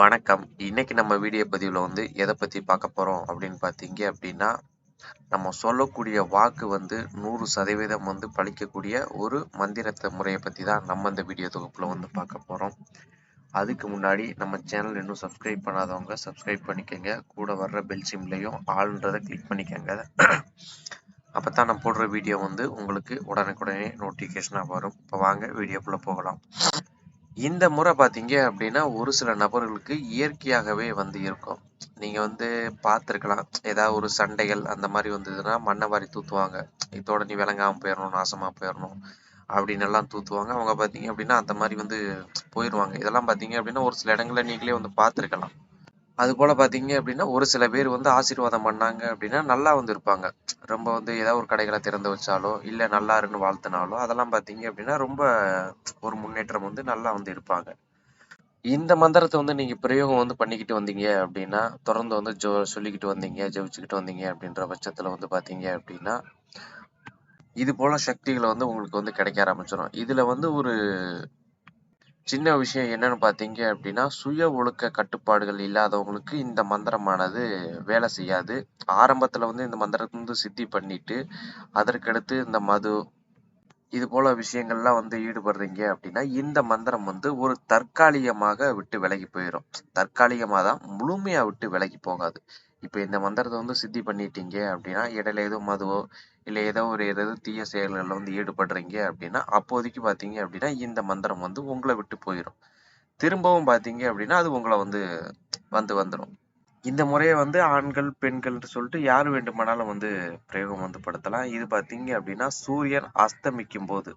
வணக்கம். இன்னைக்கு நம்ம வீடியோ பதிவில் வந்து எதை பற்றி பார்க்க போகிறோம் அப்படின்னு பார்த்தீங்க அப்படின்னா நம்ம சொல்லக்கூடிய வாக்கு வந்து நூறு சதவீதம் வந்து பழிக்கக்கூடிய ஒரு மந்திரத்தை முறையை பற்றி தான் நம்ம இந்த வீடியோ தொகுப்பில் வந்து பார்க்க போகிறோம் அதுக்கு முன்னாடி நம்ம சேனல் இன்னும் சப்ஸ்கிரைப் பண்ணாதவங்க சப்ஸ்கிரைப் பண்ணிக்கோங்க. கூட வர்ற பெல் சிம்லையும் ஆளுன்றதை கிளிக் பண்ணிக்கோங்க. அப்போ தான் நான் போடுற வீடியோ வந்து உங்களுக்கு உடனுக்குடனே நோட்டிஃபிகேஷனாக வரும். இப்போ வாங்க வீடியோக்குள்ளே போகலாம். இந்த முறை பார்த்தீங்க அப்படின்னா ஒரு சில நபர்களுக்கு இயற்கையாகவே வந்து இருக்கும். நீங்கள் வந்து பார்த்துருக்கலாம். ஏதாவது ஒரு சண்டைகள் அந்த மாதிரி வந்ததுன்னா மண்ணை வாரி தூத்துவாங்க. இதோட நீ விளங்காமல் போயிடணும் நாசமாக போயிடணும் அப்படின்னு எல்லாம் தூத்துவாங்க. அவங்க பார்த்தீங்க அப்படின்னா அந்த மாதிரி வந்து போயிடுவாங்க இதெல்லாம் பார்த்தீங்க அப்படின்னா ஒரு சில இடங்களில் நீங்களே வந்து பார்த்துருக்கலாம். அது போல் பார்த்தீங்க அப்படின்னா ஒரு சில பேர் வந்து ஆசீர்வாதம் பண்ணாங்க அப்படின்னா நல்லா வந்து இருப்பாங்க. ரொம்ப வந்து ஏதாவது ஒரு கடைகளை திறந்து வச்சாலோ இல்லை நல்லா இருக்குன்னு வாழ்த்தினாலோ அதெல்லாம் பார்த்தீங்க அப்படின்னா ரொம்ப ஒரு முன்னேற்றம் வந்து நல்லா வந்து இருப்பாங்க. இந்த மந்திரத்தை வந்து நீங்கள் பிரயோகம் வந்து பண்ணிக்கிட்டு வந்தீங்க அப்படின்னா தொடர்ந்து வந்து ஜோ சொல்லிக்கிட்டு வந்தீங்க ஜெபிச்சுக்கிட்டு வந்தீங்க அப்படின்ற பட்சத்தில் வந்து பார்த்தீங்க அப்படின்னா இது போல சக்திகளை வந்து உங்களுக்கு வந்து கிடைக்க ஆரம்பிச்சிடும் இதில் வந்து ஒரு சின்ன விஷயம் என்னன்னு பார்த்தீங்க அப்படின்னா சுய ஒழுக்க கட்டுப்பாடுகள் இல்லாதவங்களுக்கு இந்த மந்திரமானது வேலை செய்யாது. ஆரம்பத்துல வந்து இந்த மந்திரத்தை வந்து சித்தி பண்ணிட்டு அதற்கடுத்து இந்த மது இது போல விஷயங்கள்லாம் வந்து ஈடுபடுறீங்க அப்படின்னா இந்த மந்திரம் வந்து ஒரு தற்காலிகமாக விட்டு விலகி போயிடும் தற்காலிகமாக தான் முழுமையா விட்டு விலகி போகாது. இப்போ இந்த மந்திரத்தை வந்து சித்தி பண்ணிட்டீங்க அப்படின்னா இடையில ஏதோ மதுவோ இல்லை ஏதோ ஒரு ஏதாவது தீய செயல்களில் வந்து ஈடுபடுறீங்க அப்படின்னா அப்போதைக்கு பார்த்தீங்க அப்படின்னா இந்த மந்திரம் வந்து உங்களை விட்டு போயிடும் திரும்பவும் பார்த்தீங்க அப்படின்னா அது உங்களை வந்து வந்து வந்துடும் இந்த முறையை வந்து ஆண்கள் பெண்கள்னு சொல்லிட்டு யார் வேண்டுமானாலும் வந்து பிரயோகம் வந்து படுத்தலாம். இது பார்த்தீங்க அப்படின்னா சூரியன் அஸ்தமிக்கும் போது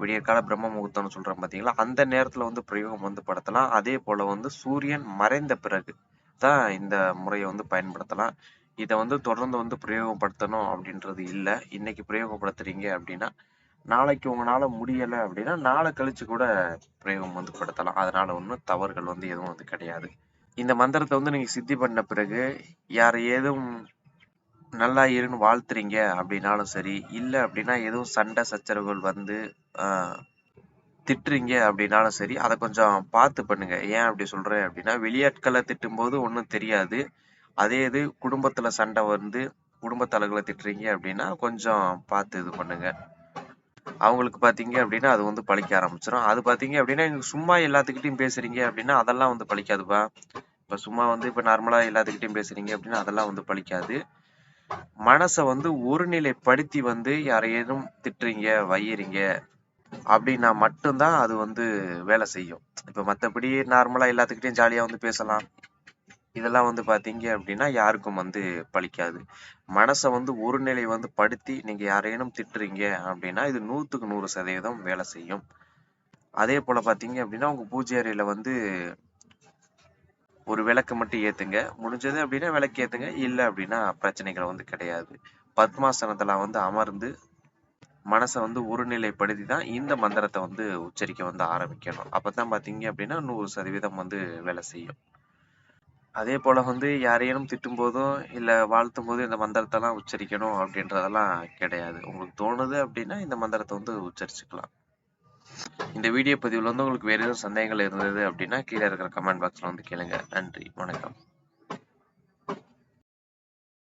விடியற்கால பிரம்ம முகூர்த்தம்னு சொல்றோம் பார்த்தீங்களா அந்த நேரத்தில் வந்து பிரயோகம் வந்து படுத்தலாம். அதே போல வந்து சூரியன் மறைந்த பிறகு தான் இந்த முறையை வந்து பயன்படுத்தலாம். இதை வந்து தொடர்ந்து வந்து பிரயோகப்படுத்தணும் அப்படின்றது இல்லை. இன்னைக்கு பிரயோகப்படுத்துறீங்க அப்படின்னா நாளைக்கு உங்களால முடியலை அப்படின்னா நாளை கழிச்சு கூட பிரயோகம் வந்து படுத்தலாம். அதனால ஒன்றும் தவறுகள் வந்து எதுவும் வந்து கிடையாது. இந்த மந்திரத்தை வந்து நீங்கள் சித்தி பண்ண பிறகு யார் ஏதும் நல்லா இருன்னு வாழ்த்துறீங்க அப்படின்னாலும் சரி இல்லை அப்படின்னா எதுவும் சண்டை சச்சரவுகள் வந்து திட்டுறீங்க அப்படின்னாலும் சரி அதை கொஞ்சம் பார்த்து பண்ணுங்க. ஏன் அப்படி சொல்றேன் அப்படின்னா வெளியாட்களை திட்டும்போது ஒன்றும் தெரியாது. அதே இது குடும்பத்துல சண்டை வந்து குடும்பத்தலைகளை திட்டுறீங்க அப்படின்னா கொஞ்சம் பார்த்து இது பண்ணுங்க. அவங்களுக்கு பாத்தீங்க அப்படின்னா அது வந்து பழிக்க ஆரம்பிச்சிடும் அது பாத்தீங்க அப்படின்னா நீங்கள் சும்மா எல்லாத்துக்கிட்டையும் பேசுறீங்க அப்படின்னா அதெல்லாம் வந்து பழிக்காதுப்பா. இப்ப சும்மா வந்து இப்ப நார்மலா எல்லாத்துக்கிட்டையும் பேசுறீங்க அப்படின்னா அதெல்லாம் வந்து பழிக்காது. மனசை வந்து ஒருநிலைப்படுத்தி வந்து யாரையேனும் திட்டுறீங்க வையறீங்க அப்படின்னா மட்டும்தான் அது வந்து வேலை செய்யும். இப்ப மத்தபடி நார்மலா எல்லாத்துக்கிட்டையும் ஜாலியா வந்து பேசலாம். இதெல்லாம் வந்து பாத்தீங்க அப்படின்னா யாருக்கும் வந்து பழிக்காது மனசை வந்து ஒரு நிலை வந்து படுத்தி நீங்க யாரேனும் திட்டுறீங்க அப்படின்னா இது நூத்துக்கு நூறு சதவீதம் வேலை செய்யும். அதே போல பாத்தீங்க அப்படின்னா உங்க பூஜை அறையில வந்து ஒரு விளக்கு மட்டும் ஏத்துங்க. முடிஞ்சது அப்படின்னா விளக்கு ஏத்துங்க. இல்லை அப்படின்னா பிரச்சனைகள் வந்து கிடையாது. பத்மாசனத்துல வந்து அமர்ந்து மனசை வந்து ஒருநிலைப்படுத்தி தான் இந்த மந்திரத்தை வந்து உச்சரிக்க வந்து ஆரம்பிக்கணும். அப்போ தான் பார்த்தீங்க அப்படின்னா நூறு சதவீதம் வந்து வேலை செய்யும். அதே போல் வந்து யாரையேனும் திட்டும் போதும் இல்லை வாழ்த்தும் போதும் இந்த மந்திரத்தெல்லாம் உச்சரிக்கணும் அப்படின்றதெல்லாம் கிடையாது. உங்களுக்கு தோணுது அப்படின்னா இந்த மந்திரத்தை வந்து உச்சரிச்சுக்கலாம். இந்த வீடியோ பதிவில் வந்து உங்களுக்கு வேறு எதுவும் சந்தேகங்கள் இருந்தது அப்படின்னா கீழே இருக்கிற கமெண்ட் பாக்ஸில் வந்து கேளுங்க. நன்றி. வணக்கம்.